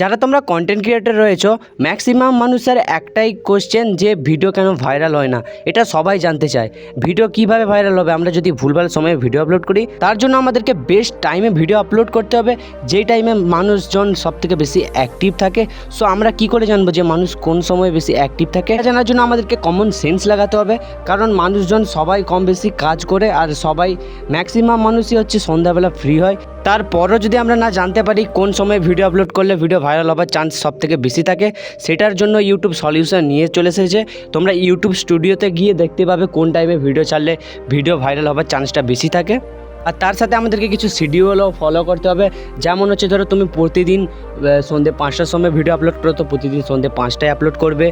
যারা তোমরা content creator রয়েছো ম্যাক্সিমাম মানুষের একটাই কোশ্চেন যে ভিডিও কেন ভাইরাল হয় না, এটা সবাই জানতে চায়। ভিডিও কীভাবে ভাইরাল হবে? আমরা যদি ভুলভাল সময়ে ভিডিও আপলোড করি, তার জন্য আমাদেরকে বেস্ট টাইমে ভিডিও আপলোড করতে হবে যেই টাইমে মানুষজন সব থেকে বেশি অ্যাক্টিভ থাকে। সো আমরা কি করে জানব যে মানুষ কোন সময় বেশি অ্যাক্টিভ থাকে? জানার জন্য আমাদেরকে কমন সেন্স লাগাতে হবে, কারণ মানুষজন সবাই কম বেশি কাজ করে আর সবাই ম্যাক্সিমাম মানুষই হচ্ছে সন্ধ্যাবেলা ফ্রি হয়। তারপরও যদি আমরা না জানতে পারি কোন সময় ভিডিও আপলোড করলে ভিডিও ভাইরাল হবার চান্স সব থেকে বেশি থাকে, সেটার জন্য ইউটিউব সলিউশন নিয়ে চলে এসেছে। তোমরা ইউটিউব স্টুডিওতে গিয়ে দেখতে পাবে কোন টাইমে ভিডিও ছাড়লে ভিডিও ভাইরাল হবার চান্সটা বেশি থাকে। আর তার সাথে আমাদেরকে কিছু শিডিউলও ফলো করতে হবে। যেমন হচ্ছে ধরো তুমি প্রতিদিন সন্ধ্যে পাঁচটার সময় ভিডিও আপলোড করো, তো প্রতিদিন সন্ধ্যে পাঁচটায় আপলোড করবে।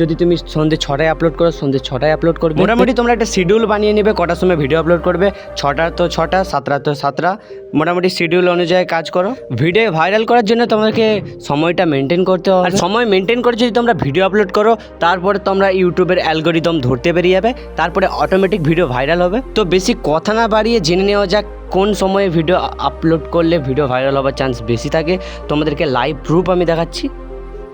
যদি তুমি সন্ধ্যে ছটায় আপলোড করো, সন্ধ্যে ছটায় আপলোড করবে। মোটামুটি তোমরা একটা শিডিউল বানিয়ে নেবে, কটার সময় ভিডিও আপলোড করবে, ছটা তো ছটা, সাতটা তো সাতটা। মোটামুটি শিডিউল অনুযায়ী কাজ করো। ভিডিও ভাইরাল করার জন্য তোমাকে সময়টা মেনটেন করতে হবে। আর সময় মেনটেন করে যদি তোমরা ভিডিও আপলোড করো, তারপরে তোমরা ইউটিউবের অ্যালগোরিদম ধরতে পেরিয়ে যাবে, তারপরে অটোমেটিক ভিডিও ভাইরাল হবে। তো বেশি কথা না বাড়িয়ে জেনে নেওয়া যাক, কোন সময়ে ভিডিও আপলোড করলে ভিডিও ভাইরাল হওয়ার চান্স বেশি থাকে। তোমাদেরকে লাইভ প্রুফ আমি দেখাচ্ছি।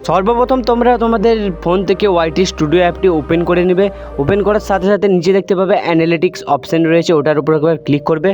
সর্বপ্রথম তোমরা তোমাদের ফোন থেকে ওয়াইটি স্টুডিও অ্যাপটি ওপেন করে নেবে। ওপেন করার সাথে সাথে নিচে দেখতে পাবে অ্যানালিটিক্স অপশান রয়েছে, ওটার উপর একবার ক্লিক করবে।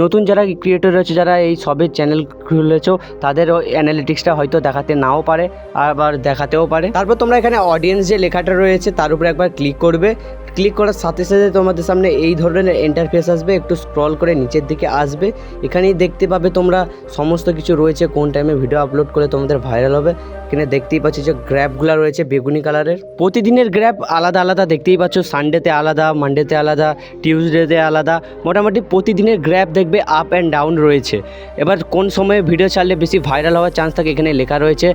নতুন যারা ক্রিয়েটর রয়েছে, যারা এই সবের চ্যানেল খুলেছ, তাদের অ্যানালিটিক্সটা হয়তো দেখাতে নাও পারে, আবার দেখাতেও পারে। তারপর তোমরা এখানে অডিয়েন্স যে লেখাটা রয়েছে, তার উপরে একবার ক্লিক করবে। ক্লিক করার সাথে সাথে তোমাদের সামনে এই ধরনের ইন্টারফেস আসবে। একটু স্ক্রল করে নিচের দিকে আসবে। এখানেই দেখতে পাবে তোমরা সমস্ত কিছু রয়েছে, কোন টাইমে ভিডিও আপলোড করে তোমাদের ভাইরাল হবে। এখানে দেখতেই পাচ্ছি যে গ্র্যাপগুলো রয়েছে বেগুনি কালারের প্রতিদিনের গ্র্যাপ আলাদা আলাদা, দেখতেই পাচ্ছ সানডেতে আলাদা মানডেতে আলাদা টিউসডেতে আলাদা। মোটামুটি প্রতিদিনের গ্র্যাপ দেখবে আপ অ্যান্ড ডাউন রয়েছে। এবার কোন সময়ে ভিডিও ছাড়লে বেশি ভাইরাল হওয়ার চান্স থাকে এখানে লেখা রয়েছে।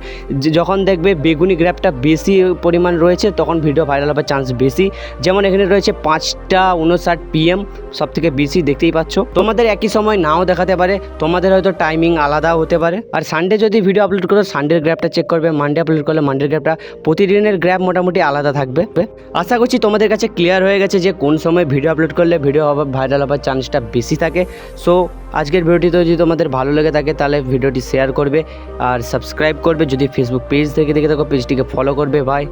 যখন দেখবে বেগুনি গ্র্যাপটা বেশি পরিমাণ রয়েছে, তখন ভিডিও ভাইরাল হওয়ার চান্স বেশি। যেমন এখানে রয়েছে পাঁচটা উনষাট পিএম সব থেকে বেশি দেখতেই পাচ্ছ। তোমাদের একই সময় নাও দেখাতে পারে, তোমাদের হয়তো টাইমিং আলাদা হতে পারে। আর সানডে যদি ভিডিও আপলোড করো সানডের গ্র্যাপটা চেক করবে মানডে আপলোড করলে মানডের গ্র্যাপটা প্রতিদিনের গ্র্যাপ মোটামুটি আলাদা থাকবে। আশা করছি তোমাদের কাছে ক্লিয়ার হয়ে গেছে যে কোন সময় ভিডিও আপলোড করলে ভিডিও হওয়ার ভাইরাল হওয়ার চান্সটা বেশি থাকে। সো আজকের ভিডিওটি যদি তোমাদের ভালো লেগে থাকে, তাহলে ভিডিওটি শেয়ার করবে, আর সাবস্ক্রাইব করবে। যদি ফেসবুক পেজ থেকে দেখে থাকো পেজটিকে ফলো করবে। ভাই